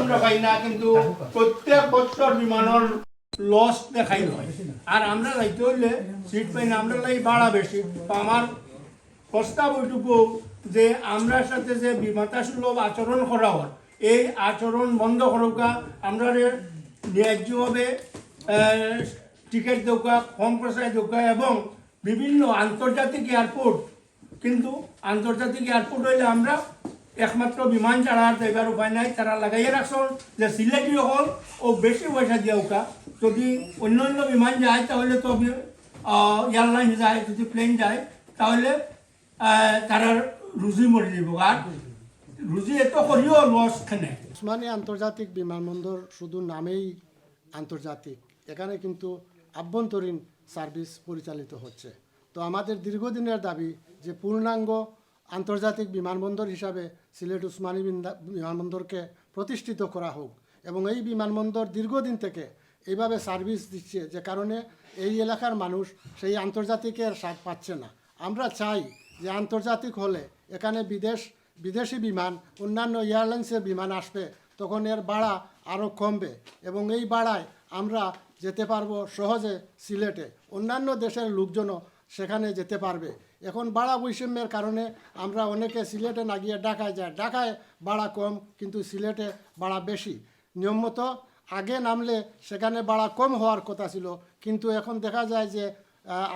আমরা পাই না, কিন্তু প্রত্যেক বছর বিমানের লস দেখাই হয়। আর আমরা যাইতে হইলে সিট পাই না আমরা লাই ভাড়া বেশি। আমার প্রস্তাব ওইটুকু যে আমরা সাথে যে বিমাতা সুলভ আচরণ করা হয়, এই আচরণ বন্ধ করুকা আমরা ন্যায্যভাবে টিকিট দৌকা কম পয়সায় দৌকা এবং বিভিন্ন আন্তর্জাতিক এয়ারপোর্ট কিন্তু আন্তর্জাতিক এয়ারপোর্ট হইলে আমরা একমাত্র বিমান ছাড়া আর উপায় নাই তারা লাগাইয়া রাখছেন যে সিলেটি হল ও বেশি পয়সা দিয়া উকা যদি অন্য অন্য বিমান যায়, তাহলে তো এয়ারলাইন যায়, যদি প্লেন যায়, তাহলে তারার রুজি মরে যাব আর রুজি এত করিও লস খানে উসমানী আন্তর্জাতিক বিমানবন্দর শুধু নামেই আন্তর্জাতিক এখানে কিন্তু আভ্যন্তরীণ সার্ভিস পরিচালিত হচ্ছে তো আমাদের দীর্ঘদিনের দাবি যে পূর্ণাঙ্গ আন্তর্জাতিক বিমানবন্দর হিসাবে সিলেট উসমানী বিমানবন্দরকে প্রতিষ্ঠিত করা হোক। এবং এই বিমানবন্দর দীর্ঘদিন থেকে এইভাবে সার্ভিস দিচ্ছে, যে কারণে এই এলাকার মানুষ সেই আন্তর্জাতিকের স্বাদ পাচ্ছে না। আমরা চাই যে আন্তর্জাতিক হলে এখানে বিদেশ, বিদেশি বিমান, অন্যান্য এয়ারলাইন্সের বিমান আসবে, তখন এর ভাড়া আরও কমবে। এবং এই ভাড়ায় আমরা যেতে পারব সহজে সিলেটে। অন্যান্য দেশের লোকজনও সেখানে যেতে পারবে। এখন বাড়া বৈষম্যের কারণে আমরা অনেকে সিলেটে না গিয়ে ঢাকায় যায় ঢাকায় বাড়া কম, কিন্তু সিলেটে বাড়া বেশি। নিয়মমত আগে নামলে সেখানে বাড়া কম হওয়ার কথা ছিল, কিন্তু এখন দেখা যায় যে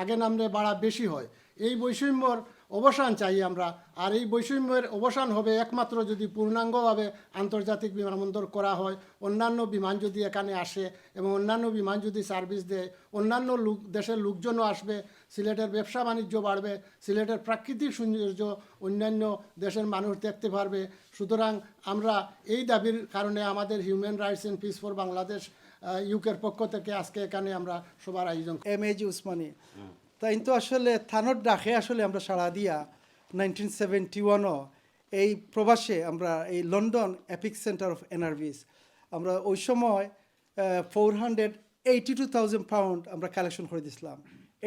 আগে নামলে বাড়া বেশি হয়। এই বৈষম্যর অবসান চাই আমরা। আর এই বৈষম্যের অবসান হবে একমাত্র যদি পূর্ণাঙ্গভাবে আন্তর্জাতিক বিমানবন্দর করা হয় অন্যান্য বিমান যদি এখানে আসে এবং অন্যান্য বিমান যদি সার্ভিস দেয় অন্যান্য লোক দেশের লোকজনও আসবে সিলেটের ব্যবসা বাণিজ্য বাড়বে সিলেটের প্রাকৃতিক সৌন্দর্য অন্যান্য দেশের মানুষ দেখতে পারবে। সুতরাং আমরা এই দাবির কারণে আমাদের human rights and peace for Bangladesh ইউকের পক্ষ থেকে আজকে এখানে আমরা সবার আয়োজন এম এ জি উসমানী তাই তো আসলে থানোর ডাকে আসলে আমরা সাড়া দিয়া নাইনটিন সেভেন্টি ওয়ানও এই প্রবাসে আমরা এই লন্ডন এপিক সেন্টার অফ এনার্ভিস আমরা ওই সময় four hundred eighty two thousand pound আমরা কালেকশন করে দিয়েছিলাম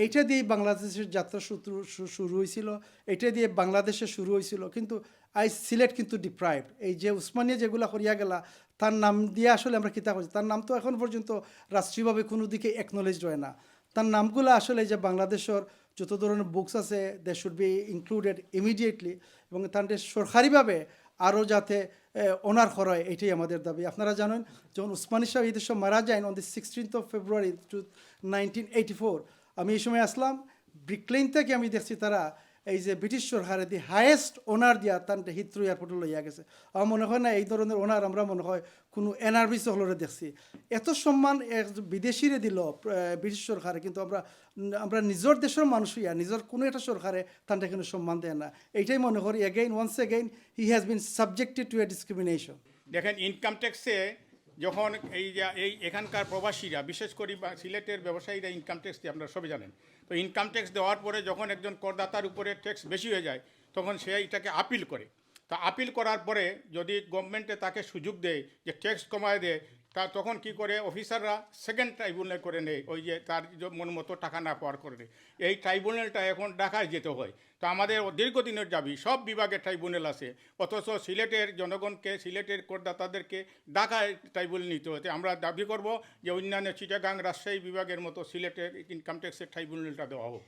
এইটা দিয়ে বাংলাদেশের যাত্রা সূত্র শুরু হয়েছিল এটা দিয়ে বাংলাদেশে শুরু হয়েছিল। কিন্তু আই সিলেট কিন্তু ডিপ্রাইভ এই যে উসমানিয়া যেগুলো করিয়া গেলা, তার নাম দিয়ে আসলে আমরা কিতা করছি তার নাম তো এখন পর্যন্ত রাষ্ট্রীয়ভাবে কোনো দিকে একনলেজড হয় না। তার নামগুলো আসলে যে বাংলাদেশের যত ধরনের বুকস আছে they should be included immediately এবং তাদের সরকারিভাবে আরও যাতে অনার হয়, এটাই আমাদের দাবি। আপনারা জানেন, যখন উসমানী সাহেব এই দেশে মারা যায় on the sixteenth of February two nineteen eighty four আমি এই সময় আসলাম, ব্রিকলেন থেকে আমি দেখছি তারা এই যে ব্রিটিশ সরকারে দি হায়েস্ট ওনার দিয়া তান হিথ্রু এয়ারপোর্টে লইয়া গেছে। আমার মনে হয় না এই ধরনের ওনার আমরা মনে হয় কোনো এনআরবিস হলরে দেখছি। এত সম্মান এক বিদেশিরে দিল ব্রিটিশ সরকারে, কিন্তু আমরা আমরা নিজের দেশের মানুষ ইয়া নিজের কোনো একটা সরকারে তানটা কিন্তু সম্মান দেয় না। এইটাই মনে করি again once again he has been subjected to a discrimination দেখেন ইনকাম ট্যাক্সে যখন এই এই এখানকার প্রবাসীরা, বিশেষ করে সিলেটের ব্যবসায়ীরা ইনকাম ট্যাক্স দিয়ে, আপনারা সবাই জানেন। তো ইনকাম ট্যাক্স দেওয়ার পরে যখন একজন করদাতার উপরে ট্যাক্স বেশি হয়ে যায়, তখন সে এটাকে আপিল করে। তা আপিল করার পরে যদি গভর্নমেন্টে তাকে সুযোগ দেয় যে ট্যাক্স কমায় দেয় তা তখন কি করে অফিসাররা সেকেন্ড ট্রাইব্যুনাল করে নেয়, ওই যে তার মন মতো টাকা না পাওয়ার করে এই ট্রাইব্যুনালটা এখন ঢাকায় যেতে হয়। তো আমাদের দীর্ঘদিনের দাবি, সব বিভাগে ট্রাইব্যুনাল আছে। অথচ সিলেটের জনগণকে, সিলেটের করদাতাদেরকে ঢাকায় ট্রাইব্যুনাল নিতে হতে। আমরা দাবি করব যে অন্যান্য চিটাগাং রাজশাহী বিভাগের মতো সিলেটের ইনকাম ট্যাক্সের ট্রাইব্যুনালটা দেওয়া হোক।